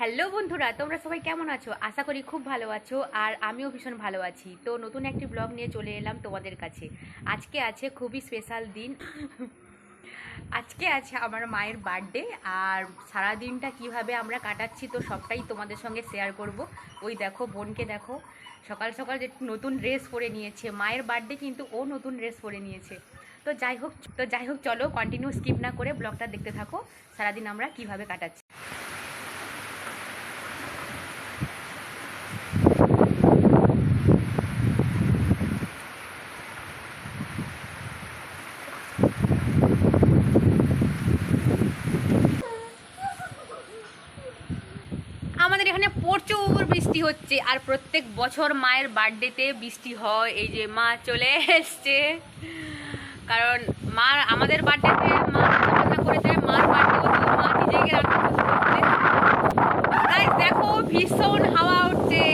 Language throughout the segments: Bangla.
হ্যালো বন্ধুরা, তোমরা সবাই কেমন আছো? আশা করি খুব ভালো আছো আর আমিও ভীষণ ভালো আছি। তো নতুন একটি ব্লগ নিয়ে চলে এলাম তোমাদের কাছে। আজকে আছে খুবই স্পেশাল দিন। আজকে আছে আমার মায়ের বার্থডে আর সারা দিনটা কীভাবে আমরা কাটাচ্ছি তো সবটাই তোমাদের সঙ্গে শেয়ার করব। ওই দেখো, বোনকে দেখো, সকাল সকাল যে নতুন ড্রেস পরে নিয়েছে। মায়ের বার্থডে কিন্তু ও নতুন ড্রেস পরে নিয়েছে। তো যাই হোক, তো যাই হোক, চলো কন্টিনিউ স্কিপ না করে ব্লগটা দেখতে থাকো। সারাদিন আমরা কীভাবে কাটাচ্ছি আমাদের এখানে প্রচুর হচ্ছে আর প্রত্যেক বছর মায়ের বার্থডেতে বৃষ্টি হয়, এই যে মা চলে এসছে। কারণ মা, আমাদের বার্থডেতে মা রান্না করে যায় মার মা নিজেকে দেখো ভীষণ হাওয়া উঠছে।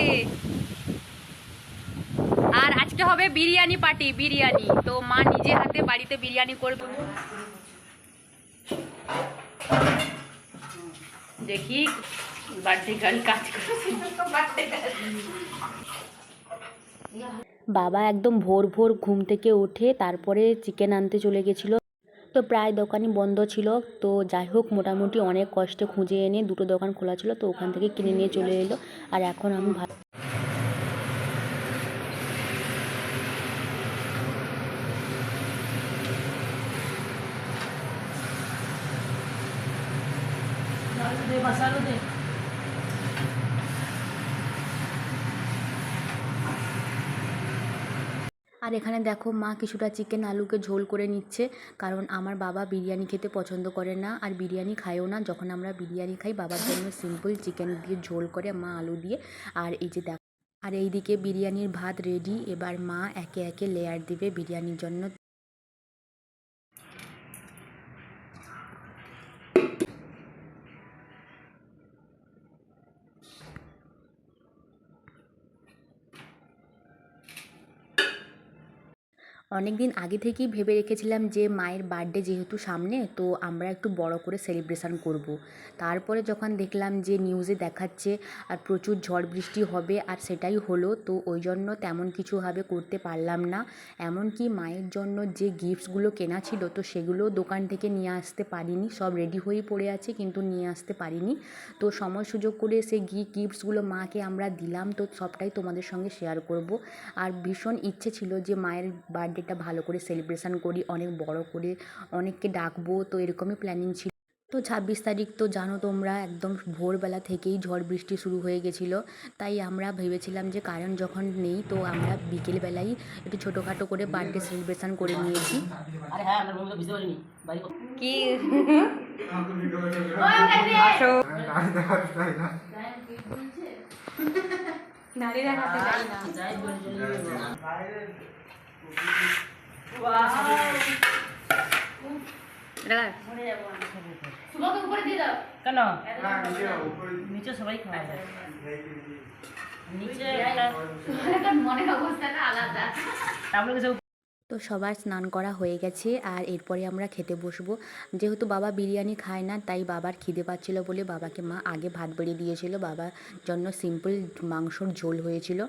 আর আজকে হবে বিরিয়ানি পার্টি, বিরিয়ানি। তো মা নিজে হাতে বাড়িতে বিরিয়ানি করবে। দেখি। বার্থডে গার্ল কাজ করছে বাবা একদম ভোর ভোর ঘুম থেকে উঠে তারপরে চিকেন আনতে চলে গেছিল। তো প্রায় দোকানই বন্ধ ছিল। তো যাই হোক মোটামুটি অনেক কষ্টে খুঁজে এনে দুটো দোকান খোলা ছিল। তো ওখান থেকে কিনে নিয়ে চলে এলো। আর এখন আমি ভাত আর এখানে দেখো মা কিছুটা চিকেন আলুকে ঝোল করে নিচ্ছে। কারণ আমার বাবা বিরিয়ানি খেতে পছন্দ করে না আর বিরিয়ানি খায়ও না। যখন আমরা বিরিয়ানি খাই, বাবার জন্য সিম্পল চিকেন দিয়ে ঝোল করে মা আলু দিয়ে। আর এই যে দেখো, আর এইদিকে বিরিয়ানির ভাত রেডি এবার মা একে একে লেয়ার দিবে বিরিয়ানির জন্য। অনেক দিন আগে থেকেই ভেবে রেখেছিলাম যে মায়ের বার্থডে যেহেতু সামনে, তো আমরা একটু বড় করে সেলিব্রেশন করব। তারপরে যখন দেখলাম যে নিউজে দেখাচ্ছে আর প্রচুর ঝড় বৃষ্টি হবে আর সেটাই হলো, তো ওই জন্য তেমন কিছুভাবে করতে পারলাম না। এমনকি মায়ের জন্য যে গিফটসগুলো কেনা ছিল, তো সেগুলো দোকান থেকে নিয়ে আসতে পারিনি। সব রেডি হয়ে পড়ে আছে, কিন্তু নিয়ে আসতে পারিনি। তো সময় সুযোগ করে সেই গিফটসগুলো মাকে আমরা দিলাম, তো সবটাই তোমাদের সঙ্গে শেয়ার করব। আর ভীষণ ইচ্ছে ছিল যে মায়ের বার্থডেটা ভালো করে সেলিব্রেশন করি অনেক বড় করে অনেককে ডাকবো তো এরকমই প্ল্যানিং ছিল। তো ছাব্বিশ তারিখ তো জানো তোমরা একদম ভোরবেলা থেকেই ঝড় বৃষ্টি শুরু হয়ে গেছিল। তাই আমরা ভেবেছিলাম যে কারেন্ট যখন নেই তো আমরা বিকেলবেলাই একটু ছোটোখাটো করে বার্থডে সেলিব্রেশন করে নিয়েছি। আরে হ্যাঁ আমরা রুমটা বুঝতে পারিনি। বাড়ি কো- কি? আসো। নারী যাই না। সবাই তো সবার স্নান করা হয়ে গেছে আর এরপরে আমরা খেতে বসবো। যেহেতু বাবা বিরিয়ানি খায় না, তাই বাবার খিদে পাচ্ছিল বলে বাবাকে মা আগে ভাত বেড়ে দিয়েছিল। বাবার জন্য সিম্পল মাংসর ঝোল হয়েছিল।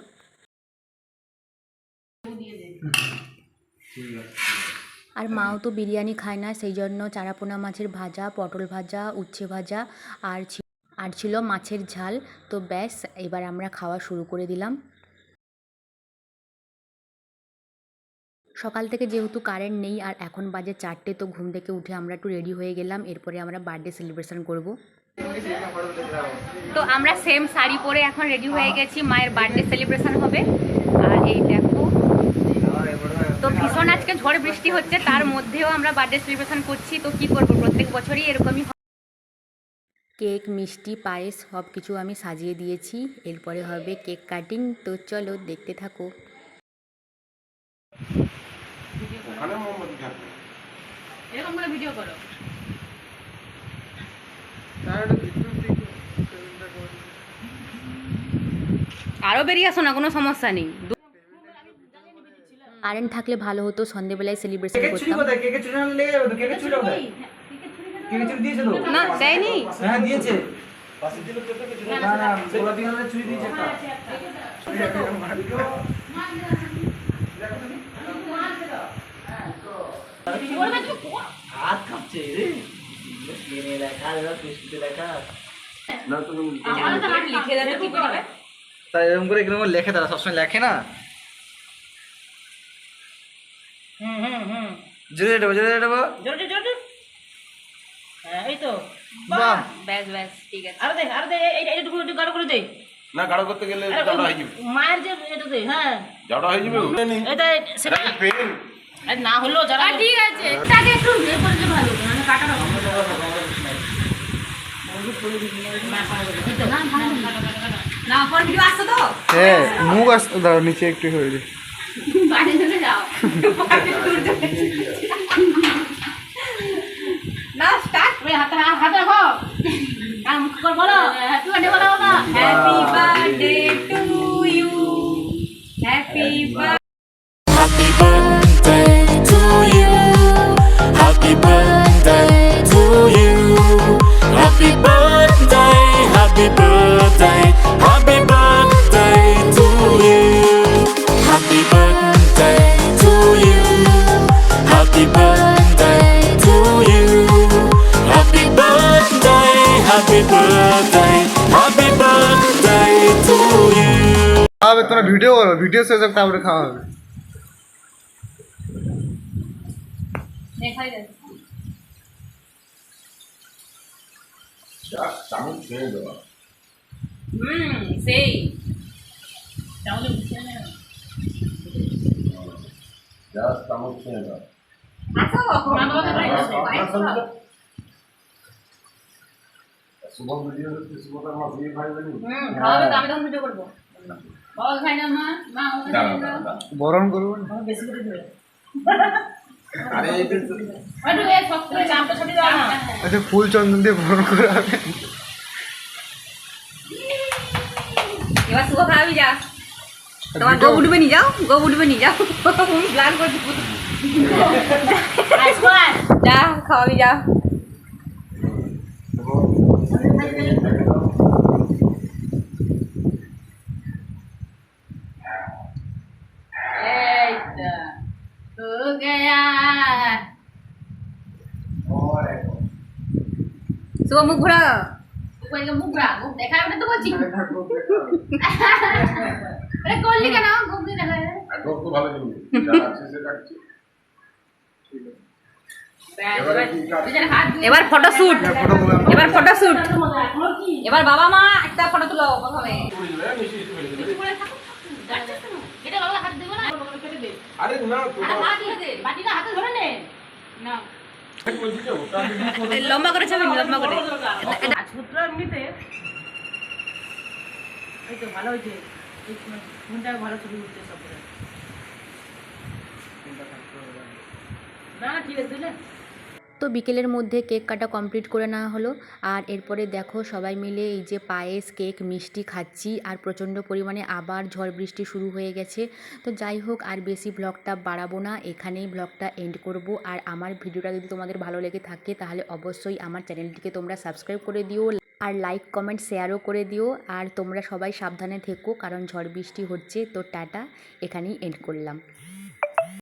আর মাও তো বিরিয়ানি খায় না সেই জন্য চারাপোনা মাছের ভাজা, পটল ভাজা, উচ্ছে ভাজা আর আর ছিল মাছের ঝাল। তো ব্যাস, এবার আমরা খাওয়া শুরু করে দিলাম। সকাল থেকে যেহেতু কারেন্ট নেই আর এখন বাজে চারটে, তো ঘুম থেকে উঠে আমরা একটু রেডি হয়ে গেলাম। এরপরে আমরা বার্থডে সেলিব্রেশন করব। তো আমরা সেম শাড়ি পরে এখন রেডি হয়ে গেছি, মায়ের বার্থডে সেলিব্রেশন হবে। আর এই দেখো তো ভীষণ আজকে ঝড় বৃষ্টি হচ্ছে তার মধ্যেও আমরা বার্থডে সেলিব্রেশন করছি তো কি করব? প্রত্যেক বছরই এরকমই কেক মিষ্টি পায়েস সব কিছু আমি সাজিয়ে দিয়েছি এরপরে হবে কেক কাটিং তো চলো দেখতে থাকো। এরকম করে ভিডিও করো। আরও বেরিয়ে আসো না কোনো সমস্যা নেই। কারেন্ট থাকলে ভালো হতো সন্ধেবেলায় সেলিব্রেশন করতাম। ছুরি না দেয়নি। হ্যাঁ দিয়েছে। না না গোলা দিয়ে হলে ছুঁই দিয়েছে একটা। হাত কাঁপছে রে। লেখা লেখা না তাই এরকম করে এরকম লেখে তারা সবসময় লেখে না? হুম হুম হুম জোরে দেবো জোরে দেবো জোরে জোরে হ্যাঁ এই তো বাহ ব্যাস ব্যাস ঠিক আছে আরও দে আরও দে এই এইটুকু একটু গাঢ় করে দে না গাঢ় করতে গেলে আরে হয়ে যাবে মায়ের যে এটা দে হ্যাঁ জাউটা হয়ে যাবে এটা সেটা পেন আরে না হলো যারা ঠিক আছে তাকে একটু ইয়ে করে দিলে ভালো মানে কাটা না না ফোন ভিডিও আসছে তো হ্যাঁ মুখ আসতে দাও নিচে একটু হয়ে যায় বাড়ি চলে যাও না স্টার্ট ওই হাতে হাতে রাখো। আর মুখ করে বলো। হ্যাপি বার্থডে বলো happy birthday to Happy birthday to you. Happy birthday, happy birthday, happy birthday to you. খাওয়াবে তোমরা ভিডিও করো ভিডিও শেষ হোক তারপরে খাওয়া হবে দেখাই দে চামচ ছেড়ে দেওয়া হুম সেই তাহলে বুঝতে না জাস্ট চামচ ছেড়ে দেওয়া আচ্ছা মা বাবাকে বাড়ি শুভ ভিডিও হচ্ছে শুভটা আমার বিয়ে ভাই জানি হুম খাওয়াবে তো আমি তখন ভিডিও করব। বাবা খাই না মা মা বরণ করব না? বেশি করে দিবে। আরে এই যে একটু এ শক্ত করে চামটা ছড়িয়ে দাও না। আচ্ছা ফুল চন্দন দিয়ে বরণ করা হবে। এবার শুভ খাওয়াবি যা। তোমার গো উঠবে নি যাও গো উঠবে নি যাও। প্ল্যান করছি। আইসমান যা খাওয়াবি যা এই তো তো গয়া শুভ মুখ ঘোরা কইলে মুখ রা মুখ দেখা ওটা তো বলছি আরে করলি কেন মুখ দিয়ে দেখা আগে তো ভালো জিনিস যারা আছে সে রাখছে এবারে হাত দিয়ে এবার ফটো শুট এবার ফটো শুট এবার বাবা মা একটা ফটো তুলো প্রথমে। এটা বাবা হাত দেবো না কেটে দে আরে না আরে হাত দিয়ে দে বাটিটা হাতে ধরে নে। না। লম্বা করে ছবি লম্বা করে। এমনিতে এই তো ভালো হয়েছে। ভালো ছবি উঠছে সব করে না না, ঠিক আছে দিলে তো বিকেলের মধ্যে কেক কাটা কমপ্লিট করে নেওয়া হলো। আর এরপরে দেখো সবাই মিলে এই যে পায়েস, কেক, মিষ্টি খাচ্ছি। আর প্রচণ্ড পরিমাণে আবার ঝড় বৃষ্টি শুরু হয়ে গেছে। তো যাই হোক, আর বেশি ব্লগটা বাড়াবো না। এখানেই ব্লগটা এন্ড করব। আর আমার ভিডিওটা যদি তোমাদের ভালো লেগে থাকে, তাহলে অবশ্যই আমার চ্যানেলটিকে তোমরা সাবস্ক্রাইব করে দিও। আর লাইক কমেন্ট শেয়ারও করে দিও। আর তোমরা সবাই সাবধানে থেকো, কারণ ঝড় বৃষ্টি হচ্ছে। তো টাটা, এখানেই এন্ড করলাম।